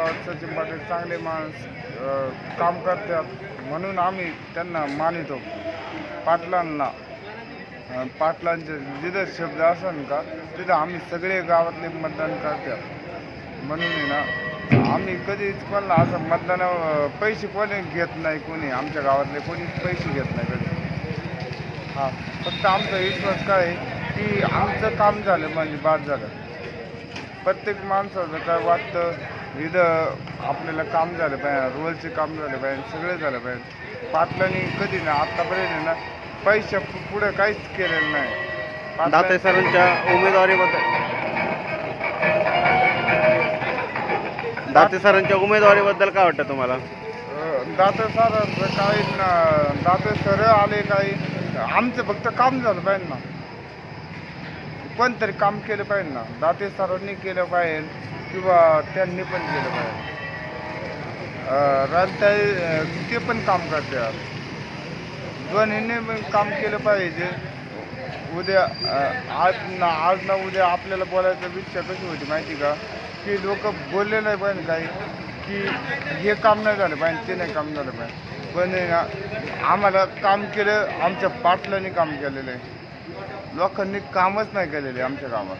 गावात सचिन पाटील चांगले माणूस काम करतात म्हणून आम्ही त्यांना मानितो. पाटलांना पाटलांचे जिथं शब्द असन का तिथं आम्ही सगळे गावातले मतदान करतात. म्हणून ना आम्ही कधीच कोणाला असं मतदान पैसे कोणी घेत नाही कोणी आमच्या गावातले कोणीच पैसे घेत नाही कधी. हां फक्त आमचा विश्वास काय आहे की आमचं काम झालं म्हणजे बाद झालं. प्रत्येक माणसाचं काय वाटतं इथं आपल्याला काम झालं पाहिजे रोलचे काम झालं पाहिजे सगळे झालं पाहिजे. पाटलांनी कधी ना आत्तापर्यंत ना पैशा पु- पुढे काहीच केलेलं नाही. दाते सरांच्या उमेदवारीबद्दल. दाते सरांच्या उमेदवारीबद्दल काय वाटतं तुम्हाला? दाते सर काही न- दाते सर आले काही आमचं फक्त काम झालं पाहिजे ना. कोणतरी काम केलं पाहिजे ना. दाते सरांनी केलं पाहिजे. किंवा त्यांनी पण केलं पाहिजे राजताई ते पण काम करतात दोन्हीने पण काम केलं पाहिजे. उद्या आज ना आज ना उद्या आपल्याला बोलायचं इच्छा कशी होती माहिती का? की लोक बोलले नाही पाहिजे काही की हे काम नाही झालं पाहिजे ते नाही काम झालं पाहिजे. पण ना आम्हाला काम केलं आमच्या पाटलांनी काम केलेलं आहे. लोकांनी कामच नाही केलेले आमच्या कामात.